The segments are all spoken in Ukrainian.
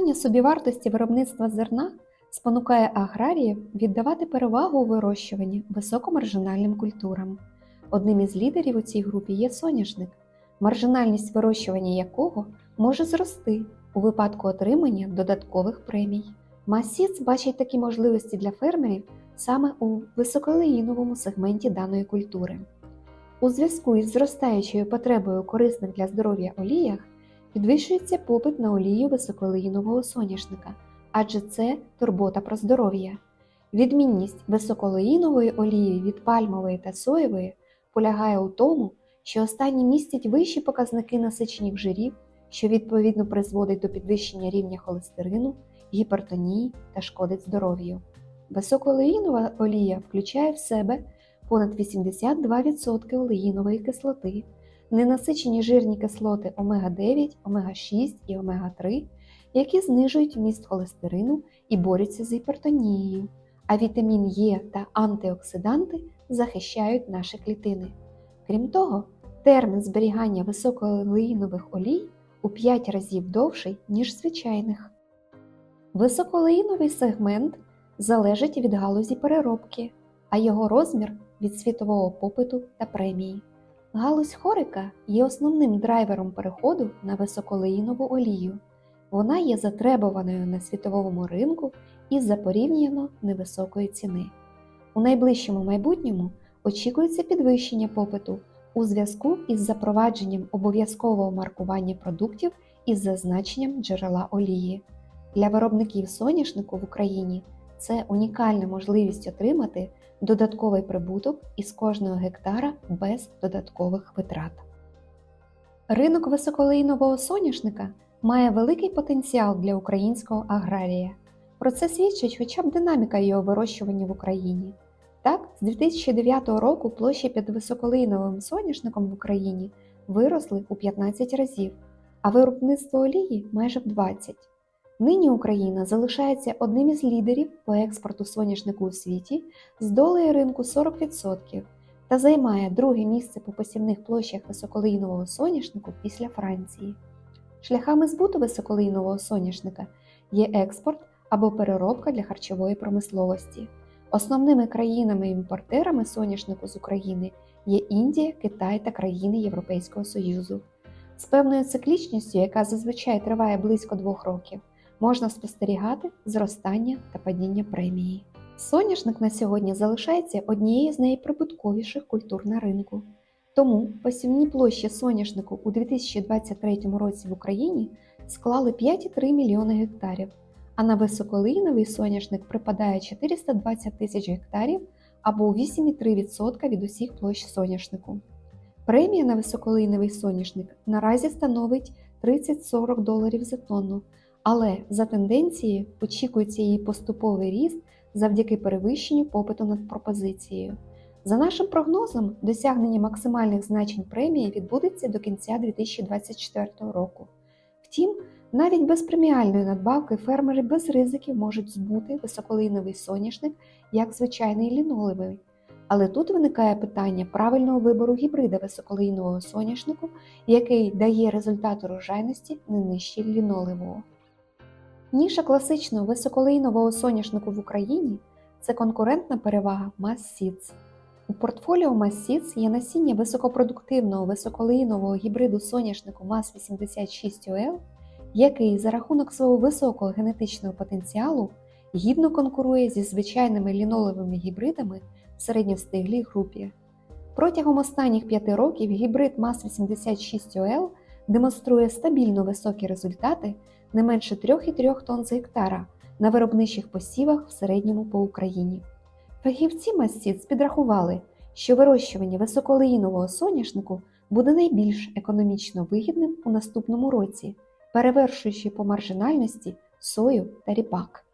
Зростання собівартості виробництва зерна спонукає аграріїв віддавати перевагу у вирощуванні високомаржинальним культурам. Одним із лідерів у цій групі є соняшник, маржинальність вирощування якого може зрости у випадку отримання додаткових премій. Масіц бачить такі можливості для фермерів саме у високолеїновому сегменті даної культури. У зв'язку із зростаючою потребою корисних для здоров'я оліях підвищується попит на олію високолеїнового соняшника, адже це турбота про здоров'я. Відмінність високолеїнової олії від пальмової та соєвої полягає у тому, що останні містять вищі показники насичених жирів, що відповідно призводить до підвищення рівня холестерину, гіпертонії та шкодить здоров'ю. Високолеїнова олія включає в себе понад 82% олеїнової кислоти, ненасичені жирні кислоти омега-9, омега-6 і омега-3, які знижують вміст холестерину і борються з гіпертонією, а вітамін Е та антиоксиданти захищають наші клітини. Крім того, термін зберігання високоолеїнових олій у 5 разів довший, ніж звичайних. Високолеїновий сегмент залежить від галузі переробки, а його розмір від світового попиту та премії. Галузь хорика є основним драйвером переходу на високолеїнову олію. Вона є затребуваною на світовому ринку із-за порівняно невисокої ціни. У найближчому майбутньому очікується підвищення попиту у зв'язку із запровадженням обов'язкового маркування продуктів із зазначенням джерела олії. Для виробників соняшнику в Україні це унікальна можливість отримати додатковий прибуток із кожного гектара без додаткових витрат. Ринок високолейнового соняшника має великий потенціал для українського аграрія. Про це свідчить хоча б динаміка його вирощування в Україні. Так, з 2009 року площі під високолейновим соняшником в Україні виросли у 15 разів, а виробництво олії майже в 20. Нині Україна залишається одним із лідерів по експорту соняшнику у світі з долею ринку 40% та займає друге місце по посівних площах високолейнового соняшнику після Франції. Шляхами збуту високолейнового соняшника є експорт або переробка для харчової промисловості. Основними країнами-імпортерами соняшнику з України є Індія, Китай та країни Європейського Союзу. З певною циклічністю, яка зазвичай триває близько двох років, можна спостерігати зростання та падіння премії. Соняшник на сьогодні залишається однією з найприбутковіших культур на ринку. Тому посівні площі соняшнику у 2023 році в Україні склали 5,3 мільйони гектарів, а на високолиновий соняшник припадає 420 тисяч гектарів або 8,3% від усіх площ соняшнику. Премія на високолиновий соняшник наразі становить 30-40 доларів за тонну, але за тенденцією очікується її поступовий ріст завдяки перевищенню попиту над пропозицією. За нашим прогнозом, досягнення максимальних значень премії відбудеться до кінця 2024 року. Втім, навіть без преміальної надбавки фермери без ризиків можуть збути високолиновий соняшник як звичайний лінолевий. Але тут виникає питання правильного вибору гібрида високолинового соняшнику, який дає результат урожайності не нижче лінолевого. Ніша класичного високолейнового соняшнику в Україні це конкурентна перевага Mass У портфоліо Mass є насіння високопродуктивного високолейнового гібриду соняшнику MAS 86 ol який за рахунок свого високого генетичного потенціалу гідно конкурує зі звичайними лінолевими гібридами в середньостиглій групі. Протягом останніх п'яти років гібрид MAS 86 ol демонструє стабільно високі результати не менше 3,3 тонн з гектара на виробничих посівах в середньому по Україні. Фахівці Массіц підрахували, що вирощування високолеїнового соняшнику буде найбільш економічно вигідним у наступному році, перевершуючи по маржинальності сою та ріпак.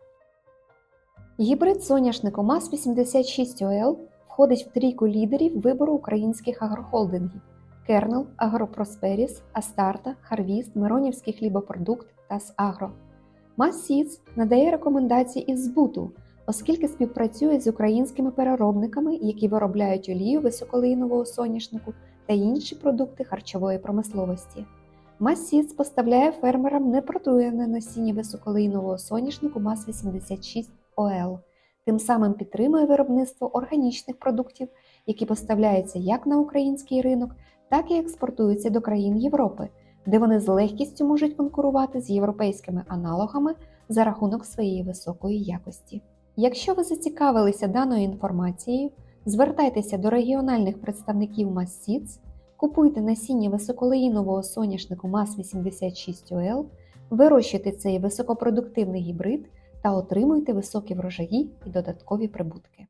Гібрид соняшнику МАС 86 ОЛ входить в трійку лідерів вибору українських агрохолдингів Кернел, Агропросперіс, Астарта, Харвіст, Миронівський хлібопродукт та Сагро. Масіц надає рекомендації із збуту, оскільки співпрацює з українськими переробниками, які виробляють олію високолинового соняшнику та інші продукти харчової промисловості. Масіц поставляє фермерам непротруєне насіння високолейнового соняшнику МАЗ-86 ОЛ, тим самим підтримує виробництво органічних продуктів, які поставляються як на український ринок, так і експортуються до країн Європи, де вони з легкістю можуть конкурувати з європейськими аналогами за рахунок своєї високої якості. Якщо ви зацікавилися даною інформацією, звертайтеся до регіональних представників МАССІЦ, купуйте насіння високолеїнового соняшнику МАС-86ОЛ, вирощуйте цей високопродуктивний гібрид та отримуйте високі врожаї і додаткові прибутки.